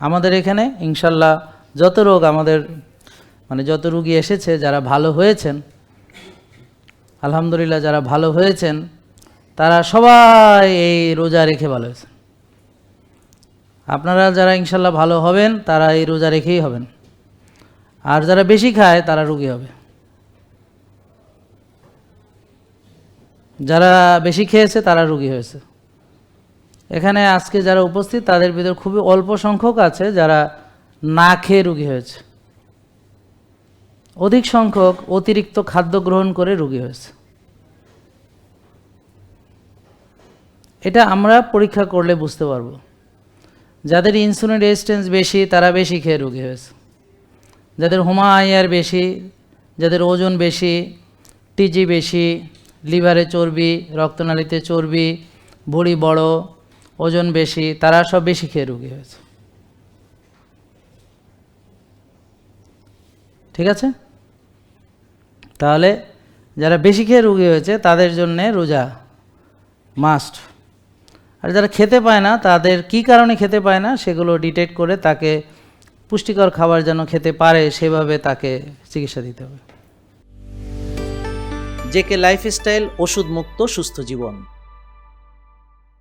আমাদের এখানে ইনশাল্লাহ যত রোগ আমাদের মানে যত রুগী এসেছে যারা ভালো হয়েছেন, আলহামদুলিল্লাহ যারা ভালো হয়েছেন, তারা সবাই এই রোজা রেখে ভালো হয়েছে আপনারা যারা ইনশাল্লাহ ভালো হবেন, তারা এই রোজা রেখেই হবেন। আর যারা বেশি খায়, তারা রুগী হবে। যারা বেশি খেয়েছে, তারা রুগী হয়েছে। এখানে আজকে যারা উপস্থিত, তাদের ভিতর খুবই অল্প সংখ্যক আছে যারা না খেয়ে রুগী হয়েছে। অধিক সংখ্যক অতিরিক্ত খাদ্য গ্রহণ করে রুগী হয়েছে। এটা আমরা পরীক্ষা করলে বুঝতে পারব। যাদের ইনসুলিন রেজিস্ট্যান্স বেশি, তারা বেশি খেয়ে রুগী হয়েছে। যাদের হোমা আইয়ার বেশি, যাদের ওজন বেশি টিজি বেশি, লিভারে চর্বি, রক্তনালীতে চর্বি, ভুঁড়ি বড় ওজন বেশি, তারা সব বেশি খেয়ে রুগী হয়েছে। ঠিক আছে? তাহলে যারা বেশি খেয়ে রুগী হয়েছে, তাদের জন্যে রোজা মাস্ট আর যারা খেতে পায় না, তাদের কি কারণে খেতে পায় না, সেগুলো ডিটেক্ট করে তাকে পুষ্টিকর খাবার যেন খেতে পারে, সেভাবে তাকে চিকিৎসা দিতে হবে। জেকে লাইফস্টাইল ওষুধ মুক্ত সুস্থ জীবন।